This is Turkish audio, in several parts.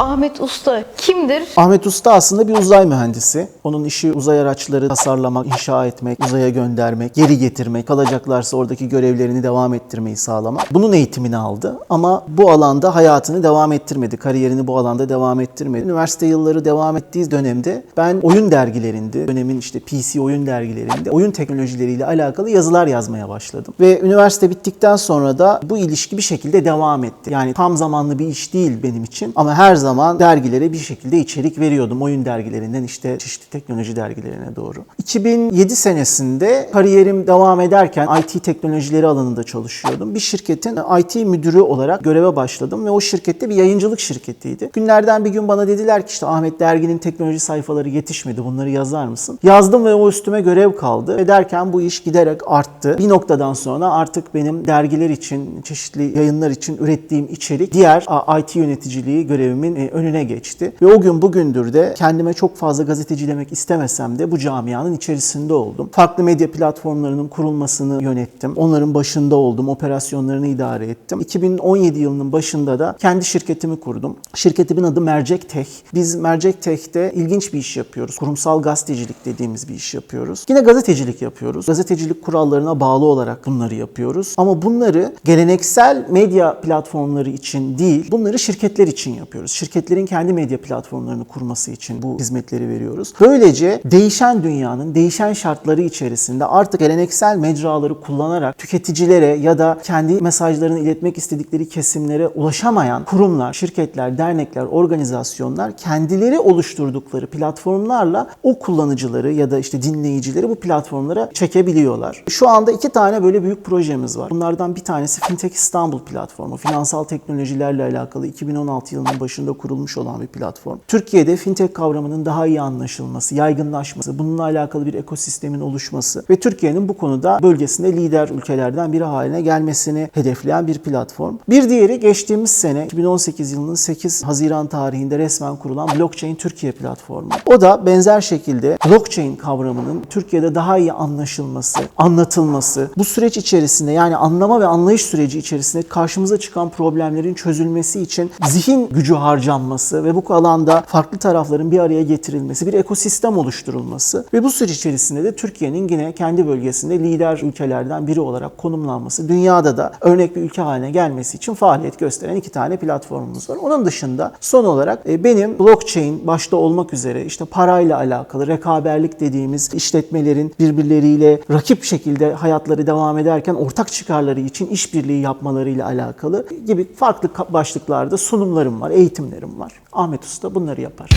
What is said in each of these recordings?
Ahmet Usta kimdir? Ahmet Usta aslında bir uzay mühendisi. Onun işi uzay araçları tasarlamak, inşa etmek, uzaya göndermek, geri getirmek, kalacaklarsa oradaki görevlerini devam ettirmeyi sağlamak. Bunun eğitimini aldı ama bu alanda hayatını devam ettirmedi. Kariyerini bu alanda devam ettirmedi. Üniversite yılları devam ettiği dönemde ben oyun dergilerinde, dönemin işte PC oyun dergilerinde oyun teknolojileriyle alakalı yazılar yazmaya başladım. Ve üniversite bittikten sonra da bu ilişki bir şekilde devam etti. Yani tam zamanlı bir iş değil benim için ama her zaman dergilere bir şekilde içerik veriyordum. Oyun dergilerinden işte çeşitli teknoloji dergilerine doğru. 2007 senesinde kariyerim devam ederken IT teknolojileri alanında çalışıyordum. Bir şirketin IT müdürü olarak göreve başladım ve o şirkette bir yayıncılık şirketiydi. Günlerden bir gün bana dediler ki işte Ahmet derginin teknoloji sayfaları yetişmedi bunları yazar mısın? Yazdım ve o üstüme görev kaldı. Ve derken bu iş giderek arttı. Bir noktadan sonra artık benim dergiler için, çeşitli yayınlar için ürettiğim içerik diğer IT yöneticiliği görevimin önüne geçti. Ve o gün bugündür de kendime çok fazla gazeteci demek istemesem de bu camianın içerisinde oldum. Farklı medya platformlarının kurulmasını yönettim. Onların başında oldum. Operasyonlarını idare ettim. 2017 yılının başında da kendi şirketimi kurdum. Şirketimin adı Mercek Tech. Biz Mercek Tech'te ilginç bir iş yapıyoruz. Kurumsal gazetecilik dediğimiz bir iş yapıyoruz. Yine gazetecilik yapıyoruz. Gazetecilik kurallarına bağlı olarak bunları yapıyoruz. Ama bunları geleneksel medya platformları için değil, bunları şirketler için yapıyoruz. Şirketlerin kendi medya platformlarını kurması için bu hizmetleri veriyoruz. Böylece değişen dünyanın değişen şartları içerisinde artık geleneksel mecraları kullanarak tüketicilere ya da kendi mesajlarını iletmek istedikleri kesimlere ulaşamayan kurumlar, şirketler, dernekler, organizasyonlar kendileri oluşturdukları platformlarla o kullanıcıları ya da işte dinleyicileri bu platformlara çekebiliyorlar. Şu anda iki tane böyle büyük projemiz var. Bunlardan bir tanesi Fintech İstanbul platformu. Finansal teknolojilerle alakalı 2016 yılının başında kurulmuş olan bir platform. Türkiye'de fintech kavramının daha iyi anlaşılması, yaygınlaşması, bununla alakalı bir ekosistemin oluşması ve Türkiye'nin bu konuda bölgesinde lider ülkelerden biri haline gelmesini hedefleyen bir platform. Bir diğeri geçtiğimiz sene 2018 yılının 8 Haziran tarihinde resmen kurulan Blockchain Türkiye platformu. O da benzer şekilde blockchain kavramının Türkiye'de daha iyi anlaşılması, anlatılması, bu süreç içerisinde yani anlama ve anlayış süreci içerisinde karşımıza çıkan problemlerin çözülmesi için zihin gücü harcanması ve bu alanda farklı tarafların bir araya getirilmesi, bir ekosistem oluşturulması ve bu süreç içerisinde de Türkiye'nin yine kendi bölgesinde lider ülkelerden biri olarak konumlanması, dünyada da örnek bir ülke haline gelmesi için faaliyet gösteren iki tane platformumuz var. Onun dışında son olarak e, benim blockchain başta olmak üzere işte parayla alakalı rekaberlik dediğimiz işletmelerin birbirleriyle rakip şekilde hayatları devam ederken ortak çıkarları için işbirliği yapmalarıyla alakalı gibi farklı başlıklarda sunumlarım var, eğitimlerim var. Ahmet Usta bunları yapar.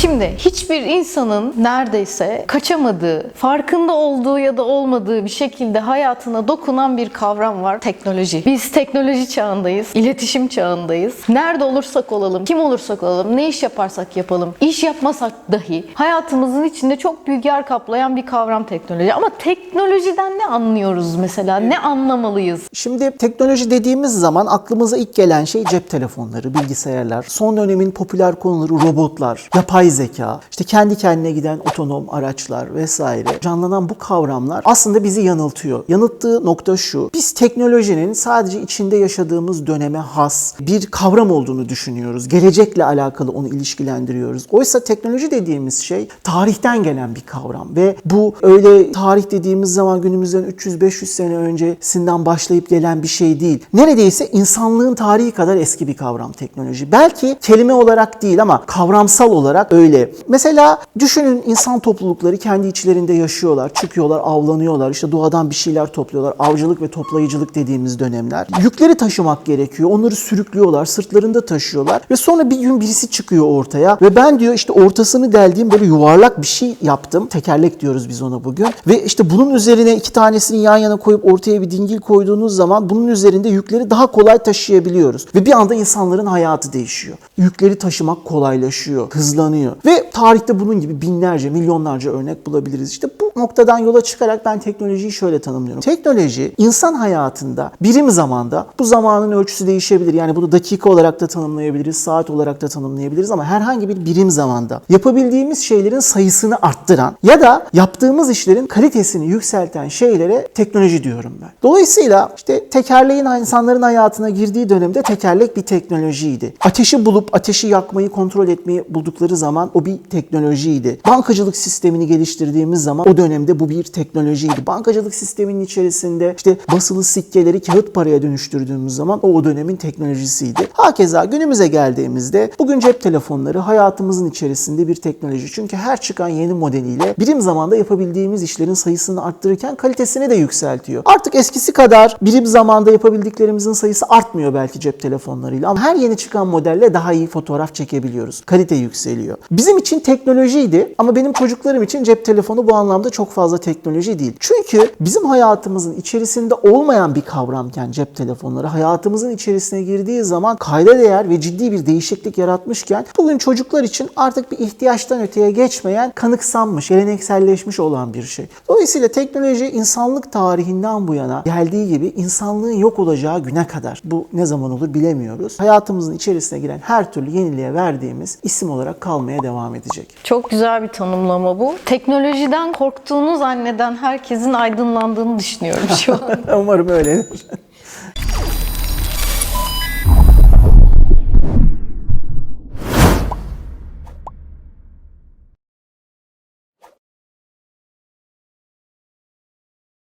Şimdi hiçbir insanın neredeyse kaçamadığı, farkında olduğu ya da olmadığı bir şekilde hayatına dokunan bir kavram var. Teknoloji. Biz teknoloji çağındayız, iletişim çağındayız. Nerede olursak olalım, kim olursak olalım, ne iş yaparsak yapalım, iş yapmasak dahi hayatımızın içinde çok büyük yer kaplayan bir kavram teknoloji. Ama teknolojiden ne anlıyoruz mesela? Ne anlamalıyız? Şimdi teknoloji dediğimiz zaman aklımıza ilk gelen şey cep telefonları, bilgisayarlar, son dönemin popüler konuları robotlar, yapay zeka, işte kendi kendine giden otonom araçlar vesaire. Canlanan bu kavramlar aslında bizi yanıltıyor. Yanılttığı nokta şu. Biz teknolojinin sadece içinde yaşadığımız döneme has bir kavram olduğunu düşünüyoruz. Gelecekle alakalı onu ilişkilendiriyoruz. Oysa teknoloji dediğimiz şey tarihten gelen bir kavram ve bu öyle tarih dediğimiz zaman günümüzden 300-500 sene öncesinden başlayıp gelen bir şey değil. Neredeyse insanlığın tarihi kadar eski bir kavram teknoloji. Belki kelime olarak değil ama kavramsal olarak öyle. Mesela düşünün insan toplulukları kendi içlerinde yaşıyorlar, çıkıyorlar, avlanıyorlar, işte doğadan bir şeyler topluyorlar. Avcılık ve toplayıcılık dediğimiz dönemler. Yükleri taşımak gerekiyor. Onları sürüklüyorlar, sırtlarında taşıyorlar ve sonra bir gün birisi çıkıyor ortaya ve ben diyor işte ortasını deldiğim böyle yuvarlak bir şey yaptım. Tekerlek diyoruz biz ona bugün. Ve işte bunun üzerine iki tanesini yan yana koyup ortaya bir dingil koyduğunuz zaman bunun üzerinde yükleri daha kolay taşıyabiliyoruz. Ve bir anda insanların hayatı değişiyor. Yükleri taşımak kolaylaşıyor, hızlanıyor. Hızlanıyor. Ve tarihte bunun gibi binlerce, milyonlarca örnek bulabiliriz. İşte bu noktadan yola çıkarak ben teknolojiyi şöyle tanımlıyorum. Teknoloji insan hayatında birim zamanda bu zamanın ölçüsü değişebilir. Yani bunu dakika olarak da tanımlayabiliriz, saat olarak da tanımlayabiliriz ama herhangi bir birim zamanda yapabildiğimiz şeylerin sayısını arttıran ya da yaptığımız işlerin kalitesini yükselten şeylere teknoloji diyorum ben. Dolayısıyla işte tekerleğin insanların hayatına girdiği dönemde tekerlek bir teknolojiydi. Ateşi bulup ateşi yakmayı kontrol etmeyi buldukları zaman o bir teknolojiydi. Bankacılık sistemini geliştirdiğimiz zaman o dönemde bu bir teknolojiydi. Bankacılık sisteminin içerisinde işte basılı sikkeleri kağıt paraya dönüştürdüğümüz zaman o o dönemin teknolojisiydi. Hakeza günümüze geldiğimizde bugün cep telefonları hayatımızın içerisinde bir teknoloji. Çünkü her çıkan yeni modeliyle birim zamanda yapabildiğimiz işlerin sayısını arttırırken kalitesini de yükseltiyor. Artık eskisi kadar birim zamanda yapabildiklerimizin sayısı artmıyor belki cep telefonlarıyla ama her yeni çıkan modelle daha iyi fotoğraf çekebiliyoruz. Kalite yükseliyor. Bizim için teknolojiydi ama benim çocuklarım için cep telefonu bu anlamda çok fazla teknoloji değil. Çünkü bizim hayatımızın içerisinde olmayan bir kavramken cep telefonları hayatımızın içerisine girdiği zaman kayda değer ve ciddi bir değişiklik yaratmışken bugün çocuklar için artık bir ihtiyaçtan öteye geçmeyen, kanıksanmış, gelenekselleşmiş olan bir şey. Dolayısıyla teknoloji insanlık tarihinden bu yana geldiği gibi insanlığın yok olacağı güne kadar bu ne zaman olur bilemiyoruz. Hayatımızın içerisine giren her türlü yeniliğe verdiğimiz isim olarak kalmaya devam edecek. Çok güzel bir tanımlama bu. Teknolojiden korktuğunu zanneden herkesin aydınlandığını düşünüyorum şu an. Umarım öyle.